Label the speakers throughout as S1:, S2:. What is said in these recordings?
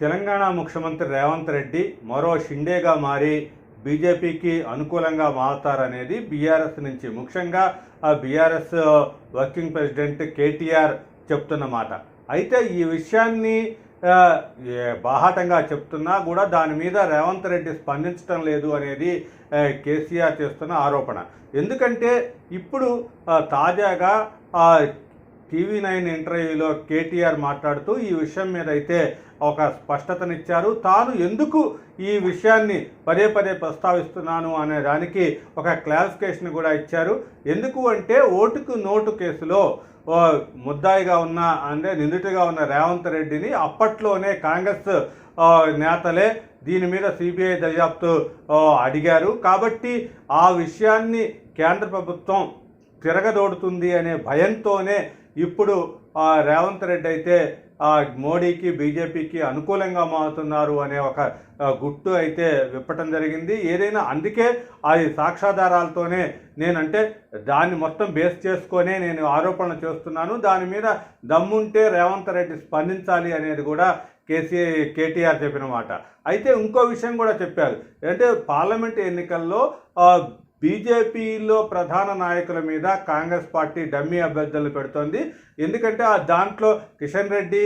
S1: తెలంగాణ ముఖ్యమంత్రి రేవంత్ రెడ్డి మరో షిండేగా మారి బీజేపీకి అనుకూలంగా మారుతారనేది బీఆర్ఎస్ నుంచి. ముఖ్యంగా ఆ బీఆర్ఎస్ వర్కింగ్ ప్రెసిడెంట్ కేటీఆర్ చెప్తున్న మాట. అయితే ఈ విషయాన్ని బాహాటంగా చెప్తున్నా కూడా దాని మీద రేవంత్ రెడ్డి స్పందించడం లేదు అనేది కేసీఆర్ చేస్తున్న ఆరోపణ. ఎందుకంటే ఇప్పుడు తాజాగా టీవీ నైన్ ఇంటర్వ్యూలో కేటీఆర్ మాట్లాడుతూ ఈ విషయం మీద అయితే ఒక స్పష్టతనిచ్చారు. తాను ఎందుకు ఈ విషయాన్ని పదే పదే ప్రస్తావిస్తున్నాను అనే దానికి ఒక క్లారిఫికేషన్ కూడా ఇచ్చారు. ఎందుకు అంటే ఓటుకు నోటు కేసులో ముద్దాయిగా ఉన్న అంటే నిందితుగా ఉన్న రేవంత్ రెడ్డిని అప్పట్లోనే కాంగ్రెస్ నేతలే దీని మీద సిబిఐ దర్యాప్తు అడిగారు. కాబట్టి ఆ విషయాన్ని కేంద్ర ప్రభుత్వం తిరగదోడుతుంది అనే భయంతోనే ఇప్పుడు ఆ, రేవంత్ రెడ్డి అయితే ఆ, మోడీకి బీజేపీకి అనుకూలంగా మారుతున్నారు అనే ఒక గుట్టు అయితే విప్పటం జరిగింది. ఏదైనా అందుకే అది సాక్ష్యాధారాలతోనే నేనంటే దాన్ని మొత్తం బేస్ చేసుకొనే నేను ఆరోపణలు చేస్తున్నాను. దాని మీద దమ్ముంటే రేవంత్ రెడ్డి స్పందించాలి అనేది కూడా కేసీ కేటీఆర్ చెప్పిన మాట. అయితే ఇంకో విషయం కూడా చెప్పారు. అంటే పార్లమెంట్ ఎన్నికల్లో బీజేపీలో ప్రధాన నాయకుల మీద కాంగ్రెస్ పార్టీ డమ్మీ అభ్యర్థులు పెడుతోంది. ఎందుకంటే ఆ దాంట్లో కిషన్ రెడ్డి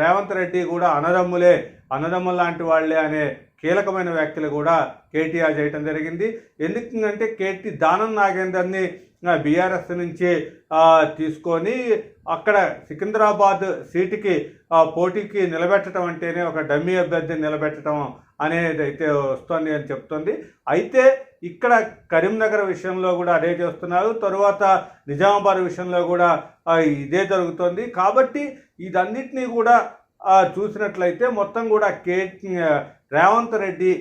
S1: రేవంత్ రెడ్డి కూడా అనదమ్ములే. అన్నదమ్ముల లాంటి వాళ్ళే అనే కీలకమైన వ్యాఖ్యలు కూడా కేటీఆర్ చేయటం జరిగింది. ఎందుకంటే కేటీ దానం నాగేందర్ని బీఆర్ఎస్ నుంచి తీసుకొని అక్కడ సికింద్రాబాద్ సీటుకి పోటీకి నిలబెట్టడం అంటేనే ఒక డమ్మీ అభ్యర్థిని నిలబెట్టడం అనేది అయితే వస్తుంది అని చెప్తుంది. అయితే ఇక్కడ కరీంనగర్ విషయంలో కూడా అదే చేస్తున్నారు. తరువాత నిజామాబాద్ విషయంలో కూడా ఇదే జరుగుతుంది. కాబట్టి ఇదన్నిటినీ కూడా చూసినట్లయితే మొత్తం కూడా కే రేవంత్ రెడ్డి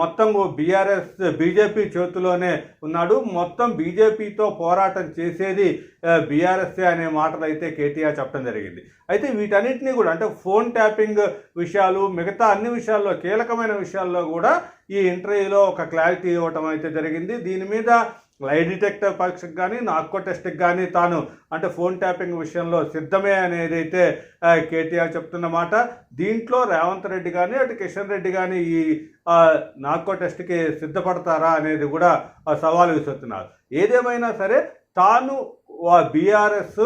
S1: మొత్తం బీఆర్ఎస్ బీజేపీ చేతిలోనే ఉన్నాడు. మొత్తం బీజేపీతో పోరాటం చేసేది బీఆర్ఎస్ఏ అనే మాటలు అయితే కేటీఆర్ చెప్పడం జరిగింది. అయితే వీటన్నిటినీ కూడా అంటే ఫోన్ ట్యాపింగ్ విషయాలు మిగతా అన్ని విషయాల్లో కీలకమైన విషయాల్లో కూడా ఈ ఇంటర్వ్యూలో ఒక క్లారిటీ ఇవ్వటం అయితే జరిగింది. దీని మీద లై డిటెక్టర్ పరీక్షకు కానీ నార్కో టెస్ట్కి కానీ తాను అంటే ఫోన్ ట్యాపింగ్ విషయంలో సిద్ధమే అనేది అయితే కేటీఆర్ చెప్తున్న మాట దీంట్లో రేవంత్ రెడ్డి కానీ అటు కిషన్ రెడ్డి కానీ ఈ నాకో నార్కో టెస్ట్కి సిద్ధపడతారా అనేది కూడా ఆ, సవాలు విసురుతున్నారు. ఏదేమైనా సరే తాను బీఆర్ఎస్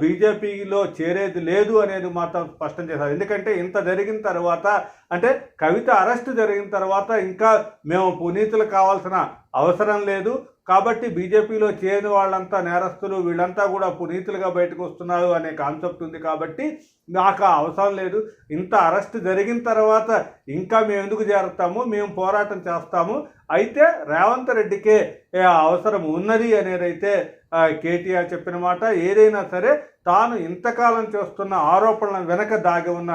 S1: బీజేపీలో చేరేది లేదు అనేది మాత్రం స్పష్టం చేశారు. ఎందుకంటే ఇంత జరిగిన తర్వాత అంటే కవిత అరెస్ట్ జరిగిన తర్వాత ఇంకా మేము పునీతులు కావాల్సిన అవసరం లేదు. కాబట్టి బీజేపీలో చేరిన వాళ్ళంతా నేరస్తులు వీళ్ళంతా కూడా పునీతులుగా బయటకు వస్తున్నారు అనే కాన్సెప్ట్ ఉంది కాబట్టి నాకు అవసరం లేదు. ఇంత అరెస్ట్ జరిగిన తర్వాత ఇంకా మేము ఎందుకు చేరుతాము? మేము పోరాటం చేస్తాము. అయితే రేవంత్ రెడ్డికే అవసరం ఉన్నది అనేదైతే కేటీఆర్ చెప్పిన మాట. ఏదైనా సరే తాను ఇంతకాలం చేస్తున్న ఆరోపణల వెనక దాగి ఉన్న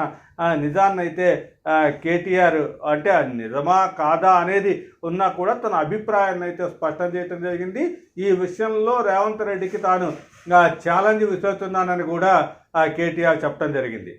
S1: నిజాన్నైతే నిజాన్ని అయితే కేటీఆర్ అంటే నిజమా కాదా అనేది ఉన్నా కూడా తన అభిప్రాయాన్ని అయితే స్పష్టం చేయడం జరిగింది. ఈ విషయంలో రేవంత్ రెడ్డికి తాను ఛాలెంజ్ విసురుతున్నానని కూడా కేటీఆర్ చెప్పడం జరిగింది.